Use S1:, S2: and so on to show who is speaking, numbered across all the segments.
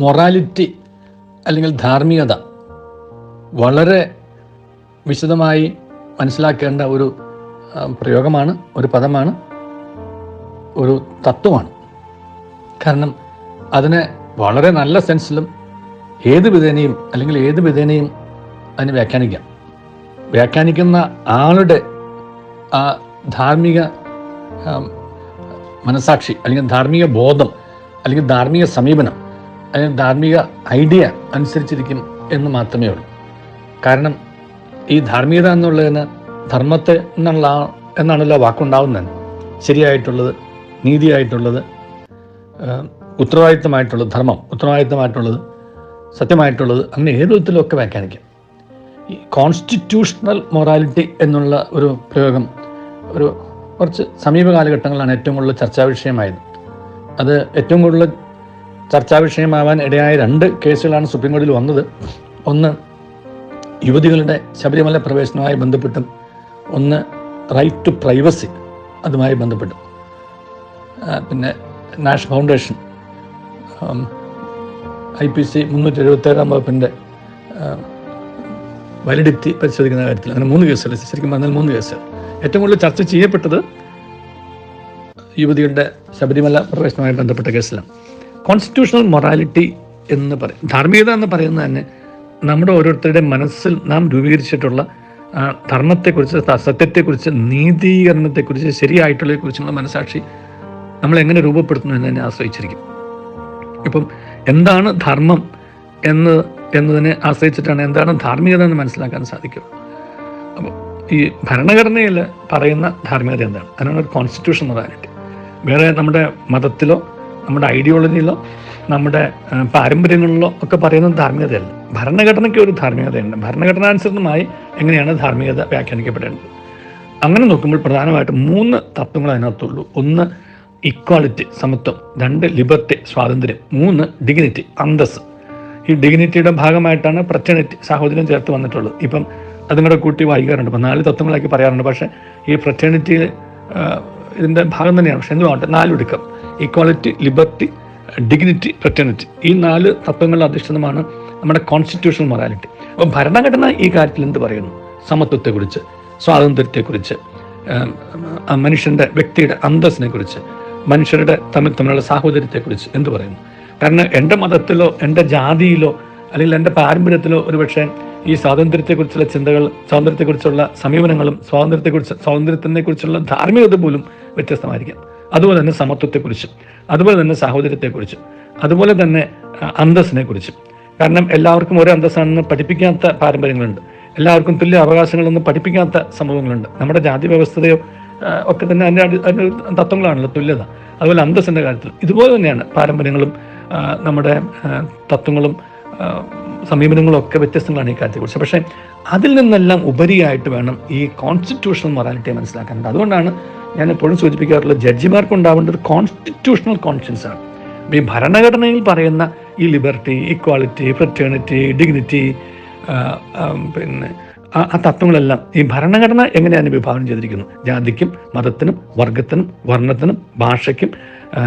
S1: Morality അല്ലെങ്കിൽ ധാർമ്മികത വളരെ വിശദമായി മനസ്സിലാക്കേണ്ട ഒരു പ്രയോഗമാണ് ഒരു പദമാണ് ഒരു തത്വമാണ്. കാരണം അതിനെ വളരെ നല്ല സെൻസിലും ഏത് വിധേനയും അല്ലെങ്കിൽ ഏത് വിധേനയും അതിന് വ്യാഖ്യാനിക്കാം. വ്യാഖ്യാനിക്കുന്ന ആളുടെ ആ ധാർമ്മിക മനസാക്ഷി അല്ലെങ്കിൽ ധാർമ്മിക ബോധം അല്ലെങ്കിൽ ധാർമ്മിക സമീപനം അല്ലെങ്കിൽ ധാർമ്മിക ഐഡിയ അനുസരിച്ചിരിക്കും എന്ന് മാത്രമേ ഉള്ളൂ. കാരണം ഈ ധാർമ്മികത എന്നുള്ളതിന് ധർമ്മത്തെ എന്നുള്ള എന്നാണല്ലോ വാക്കുണ്ടാവുന്നത്. ശരിയായിട്ടുള്ളത് നീതിയായിട്ടുള്ളത് ഉത്തരവാദിത്തമായിട്ടുള്ളത് ധർമ്മം ഉത്തരവാദിത്തമായിട്ടുള്ളത് സത്യമായിട്ടുള്ളത് അങ്ങനെ ഏത് വിധത്തിലൊക്കെ വ്യാഖ്യാനിക്കാം. ഈ കോൺസ്റ്റിറ്റ്യൂഷണൽ മൊറാലിറ്റി എന്നുള്ള ഒരു പ്രയോഗം ഒരു കുറച്ച് സമീപ കാലഘട്ടങ്ങളിലാണ് ഏറ്റവും കൂടുതൽ ചർച്ചാ വിഷയമായത് അത് ഏറ്റവും കൂടുതൽ ചർച്ചാ വിഷയമാവാൻ ഇടയായ രണ്ട് കേസുകളാണ് സുപ്രീം കോടതിയിൽ വന്നത്. ഒന്ന് യുവതികളുടെ ശബരിമല പ്രവേശനവുമായി ബന്ധപ്പെട്ടും. ഒന്ന് റൈറ്റ് ടു പ്രൈവസി അതുമായി ബന്ധപ്പെട്ടും. പിന്നെ Naz foundation I P C മുന്നൂറ്റി എഴുപത്തേഴാം വകുപ്പിന്റെ വാലിഡിറ്റി പരിശോധിക്കുന്ന കാര്യത്തിൽ. അങ്ങനെ മൂന്ന് കേസുകൾ ശരിക്കും പറഞ്ഞാൽ മൂന്ന് കേസുകൾ. ഏറ്റവും കൂടുതൽ ചർച്ച ചെയ്യപ്പെട്ടത് യുവതികളുടെ ശബരിമല പ്രവേശനവുമായി ബന്ധപ്പെട്ട കേസിലാണ്. കോൺസ്റ്റിറ്റ്യൂഷണൽ മൊറാലിറ്റി എന്ന് പറയും ധാർമ്മികത എന്ന് പറയുന്നത് തന്നെ നമ്മുടെ ഓരോരുത്തരുടെ മനസ്സിൽ നാം രൂപീകരിച്ചിട്ടുള്ള ധർമ്മത്തെക്കുറിച്ച് സത്യത്തെക്കുറിച്ച് നീതീകരണത്തെക്കുറിച്ച് ശരിയായിട്ടുള്ളതിനെക്കുറിച്ചുള്ള മനസാക്ഷി നമ്മൾ എങ്ങനെ രൂപപ്പെടുത്തുന്നു എന്നതിനെ ആശ്രയിച്ചിരിക്കും. ഇപ്പം എന്താണ് ധർമ്മം എന്ന് എന്നതിനെ ആശ്രയിച്ചിട്ടാണ് എന്താണ് ധാർമ്മികത എന്ന് മനസ്സിലാക്കാൻ സാധിക്കും അപ്പോൾ ഈ ഭരണഘടനയിൽ പറയുന്ന ധാർമ്മികത എന്താണ്? അതിനാണ് ഒരു കോൺസ്റ്റിറ്റ്യൂഷൻ മൊറാലിറ്റി വേറെ നമ്മുടെ മതത്തിലോ നമ്മുടെ ഐഡിയോളജിയിലോ നമ്മുടെ പാരമ്പര്യങ്ങളിലോ ഒക്കെ പറയുന്ന ധാർമ്മികതയല്ല. ഭരണഘടനയ്ക്ക് ഒരു ധാർമ്മികതയുണ്ട്. ഭരണഘടനാനുസൃതമായി എങ്ങനെയാണ് ധാർമ്മികത വ്യാഖ്യാനിക്കപ്പെടേണ്ടത്? അങ്ങനെ നോക്കുമ്പോൾ പ്രധാനമായിട്ടും മൂന്ന് തത്വങ്ങൾ അതിനകത്തുള്ളൂ. ഒന്ന് ഇക്വാളിറ്റി സമത്വം. രണ്ട് ലിബർട്ടി സ്വാതന്ത്ര്യം. മൂന്ന് ഡിഗ്നിറ്റി അന്തസ് ഈ ഡിഗ്നിറ്റിയുടെ ഭാഗമായിട്ടാണ് പ്രച്ഛനിറ്റി സാഹോദര്യം ചേർത്ത് വന്നിട്ടുള്ളത്. ഇപ്പം അതും കൂടെ കൂട്ടി വായിക്കാറുണ്ട് ഇപ്പം നാല് തത്വങ്ങളാക്കി പറയാറുണ്ട്. പക്ഷേ ഈ പ്രച്ഛനിറ്റി ഇതിന്റെ ഭാഗം തന്നെയാണ്. പക്ഷേ എന്തുമാകട്ടെ നാലൊടുക്കം ഈക്വാളിറ്റി ലിബർട്ടി ഡിഗ്നിറ്റി ഫ്രറ്റേണിറ്റി ഈ നാല് തത്വങ്ങളിൽ അധിഷ്ഠിതമാണ് നമ്മുടെ കോൺസ്റ്റിറ്റ്യൂഷണൽ മൊറാലിറ്റി അപ്പോൾ ഭരണഘടന ഈ കാര്യത്തിൽ എന്ത് പറയുന്നു? സമത്വത്തെക്കുറിച്ച് സ്വാതന്ത്ര്യത്തെക്കുറിച്ച് മനുഷ്യന്റെ വ്യക്തിയുടെ അന്തസ്സിനെ കുറിച്ച് മനുഷ്യരുടെ തമ്മിൽ തമ്മിലുള്ള സാഹോദര്യത്തെക്കുറിച്ച് എന്ത് പറയുന്നു? കാരണം എന്റെ മതത്തിലോ എന്റെ ജാതിയിലോ അല്ലെങ്കിൽ എന്റെ പാരമ്പര്യത്തിലോ ഒരുപക്ഷെ ഈ സ്വാതന്ത്ര്യത്തെക്കുറിച്ചുള്ള ചിന്തകൾ സ്വാതന്ത്ര്യത്തെക്കുറിച്ചുള്ള സമീപനങ്ങളും സ്വാതന്ത്ര്യത്തെക്കുറിച്ച് സ്വാതന്ത്ര്യത്തിനെ കുറിച്ചുള്ള ധാർമ്മികത പോലും വ്യത്യസ്തമായിരിക്കാം. അതുപോലെ തന്നെ സമത്വത്തെക്കുറിച്ചും അതുപോലെ തന്നെ സാഹോദര്യത്തെക്കുറിച്ചും അതുപോലെ തന്നെ അന്തസ്സിനെ കുറിച്ചും കാരണം എല്ലാവർക്കും ഒരേ അന്തസ്സാണെന്ന് പഠിപ്പിക്കാത്ത പാരമ്പര്യങ്ങളുണ്ട്. എല്ലാവർക്കും തുല്യ അവകാശങ്ങളൊന്നും പഠിപ്പിക്കാത്ത സംഭവങ്ങളുണ്ട് നമ്മുടെ ജാതി വ്യവസ്ഥതയോ ഒക്കെ തന്നെ അതിന്റെ അതിന്റെ തത്വങ്ങളാണല്ലോ തുല്യത. അതുപോലെ അന്തസ്സിന്റെ കാര്യത്തിൽ ഇതുപോലെ തന്നെയാണ് പാരമ്പര്യങ്ങളും നമ്മുടെ തത്വങ്ങളും സമീപനങ്ങളും ഒക്കെ വ്യത്യസ്തങ്ങളാണ് ഈ കാര്യത്തെക്കുറിച്ച്. പക്ഷേ അതിൽ നിന്നെല്ലാം ഉപരിയായിട്ട് വേണം ഈ കോൺസ്റ്റിറ്റ്യൂഷണൽ മൊറാലിറ്റിയെ മനസ്സിലാക്കാനുണ്ട്. അതുകൊണ്ടാണ് ഞാൻ എപ്പോഴും സൂചിപ്പിക്കാറുള്ള ജഡ്ജിമാർക്ക് ഉണ്ടാവേണ്ടത് കോൺസ്റ്റിറ്റ്യൂഷണൽ കോൺഷ്യൻസ് ആണ്. ഈ ഭരണഘടനയിൽ പറയുന്ന ഈ ലിബർട്ടി ഇക്വാളിറ്റി ഫ്രറ്റേണിറ്റി ഡിഗ്നിറ്റി പിന്നെ ആ തത്വങ്ങളെല്ലാം ഈ ഭരണഘടന എങ്ങനെയാണ് വിഭാവനം ചെയ്തിരിക്കുന്നു? ജാതിക്കും മതത്തിനും വർഗത്തിനും വർണത്തിനും ഭാഷയ്ക്കും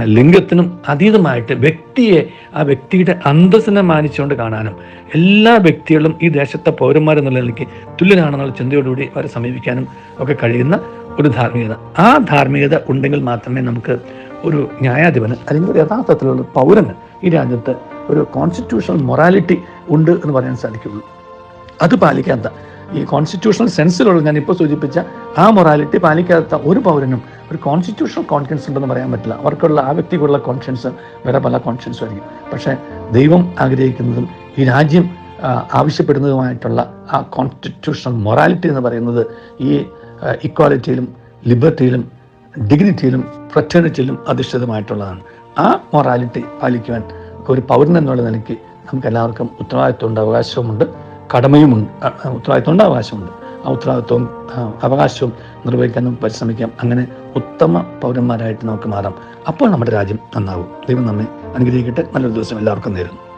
S1: ലിംഗത്തിനും അതീതമായിട്ട് വ്യക്തിയെ ആ വ്യക്തിയുടെ അന്തസ്സിനെ മാനിച്ചുകൊണ്ട് കാണാനും എല്ലാ വ്യക്തികളും ഈ ദേശത്തെ പൗരന്മാരെന്നുള്ള നിലയ്ക്ക് തുല്യനാണെന്നുള്ള ചിന്തയോടുകൂടി അവരെ സമീപിക്കാനും ഒക്കെ കഴിയുന്ന ഒരു ധാർമ്മികത. ആ ധാർമ്മികത ഉണ്ടെങ്കിൽ മാത്രമേ നമുക്ക് ഒരു ന്യായാധിപന് അല്ലെങ്കിൽ ഒരു യഥാർത്ഥത്തിലുള്ള പൗരന് ഈ രാജ്യത്ത് ഒരു കോൺസ്റ്റിറ്റ്യൂഷണൽ മൊറാലിറ്റി ഉണ്ട് എന്ന് പറയാൻ സാധിക്കുള്ളൂ അത് പാലിക്കാത്ത ഈ കോൺസ്റ്റിറ്റ്യൂഷണൽ സെൻസിലുള്ള ഞാൻ ഇപ്പോൾ സൂചിപ്പിച്ച ആ മൊറാലിറ്റി പാലിക്കാത്ത ഒരു പൗരനും ഒരു കോൺസ്റ്റിറ്റ്യൂഷണൽ കോൺഫിഡൻസ് ഉണ്ടെന്ന് പറയാൻ പറ്റില്ല. അവർക്കുള്ള ആ വ്യക്തിക്കുള്ള കോൺഫിഡൻസ് വേറെ പല കോൺഫിഡൻസും ആയിരിക്കും. പക്ഷേ ദൈവം ആഗ്രഹിക്കുന്നതും ഈ രാജ്യം ആവശ്യപ്പെടുന്നതുമായിട്ടുള്ള ആ കോൺസ്റ്റിറ്റ്യൂഷണൽ മൊറാലിറ്റി എന്ന് പറയുന്നത് ഈ ഇക്വാലിറ്റിയിലും ലിബർട്ടിയിലും ഡിഗ്നിറ്റിയിലും ഫ്രറ്റേണിറ്റിയിലും അധിഷ്ഠിതമായിട്ടുള്ളതാണ്. ആ മൊറാലിറ്റി പാലിക്കുവാൻ ഒരു പൗരൻ എന്നുള്ള നിലയ്ക്ക് നമുക്ക് എല്ലാവർക്കും ഉത്തരവാദിത്വമുണ്ട് അവകാശവുമുണ്ട് കടമയുമുണ്ട് ഉത്തരവാദിത്വമുണ്ട് അവകാശമുണ്ട് ആ ഉത്തരവാദിത്വവും അവകാശവും നിർവഹിക്കാൻ നമുക്ക് പരിശ്രമിക്കാം. അങ്ങനെ ഉത്തമ പൗരന്മാരായിട്ട് നമുക്ക് മാറാം. അപ്പോൾ നമ്മുടെ രാജ്യം നന്നാവും. ദൈവം നമ്മെ അനുഗ്രഹിക്കട്ടെ. നല്ലൊരു ദിവസം എല്ലാവർക്കും നേരുന്നു.